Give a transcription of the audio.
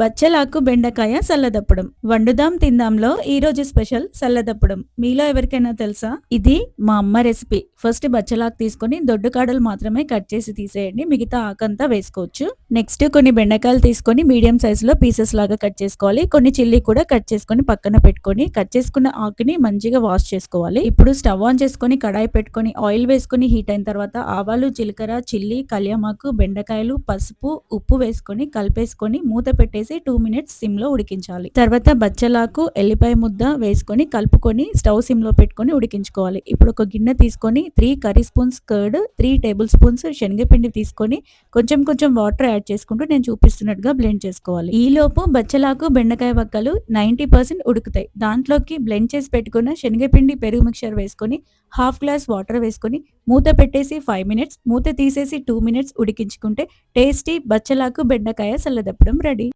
బచ్చలాకు బెండకాయ సల్లదప్పడం. వండుదాం తిందాంలో ఈ రోజు స్పెషల్ సల్లదప్పడం. మీలో ఎవరికైనా తెలుసా? ఇది మా అమ్మ రెసిపీ. ఫస్ట్ బచ్చలాకు తీసుకొని దొడ్డు కాడలు మాత్రమే కట్ చేసి తీసేయండి. మిగతా ఆకంతా వేసుకోవచ్చు. నెక్స్ట్ కొన్ని బెండకాయలు తీసుకొని మీడియం సైజ్లో పీసెస్ లాగా కట్ చేసుకోవాలి. కొన్ని చిల్లీ కూడా కట్ చేసుకొని పక్కన పెట్టుకొని కట్ చేసుకున్న ఆకుని మంచిగా వాష్ చేసుకోవాలి. ఇప్పుడు స్టవ్ ఆన్ చేసుకొని కడాయి పెట్టుకొని ఆయిల్ వేసుకొని హీట్ అయిన తర్వాత ఆవాలు జీలకర్ర చిల్లీ కళ్యామాకు బెండకాయలు పసుపు ఉప్పు వేసుకొని కలిపేసుకొని మూత పెట్టేసి టూ మినిట్స్ సిమ్లో ఉడికించాలి. తర్వాత బచ్చలాకు ఎల్లిపాయ ముద్ద వేసుకొని కలుపుకొని స్టవ్ సిమ్లో పెట్టుకొని ఉడికించుకోవాలి. ఇప్పుడు ఒక గిన్నె తీసుకొని three curry spoons curd three tablespoons శనగపిండి తీసుకొని కొంచెం కొంచెం వాటర్ యాడ్ చేసుకుంటూ నేను చూపిస్తున్నట్టుగా బ్లెండ్ చేసుకోవాలి. ఈ లోపు బచ్చలాకు బెండకాయ వక్కలు నైంటీ పర్సెంట్ ఉడుకుతాయి. దాంట్లోకి బ్లెండ్ చేసి పెట్టుకున్న శనగపిండి పెరుగు మిక్చర్ వేసుకొని హాఫ్ గ్లాస్ వాటర్ వేసుకొని మూత పెట్టేసి ఫైవ్ మినిట్స్ మూత తీసేసి టూ మినిట్స్ ఉడికించుకుంటే టేస్టీ బచ్చలాకు బెండకాయ చల్లదప్పడం రెడీ.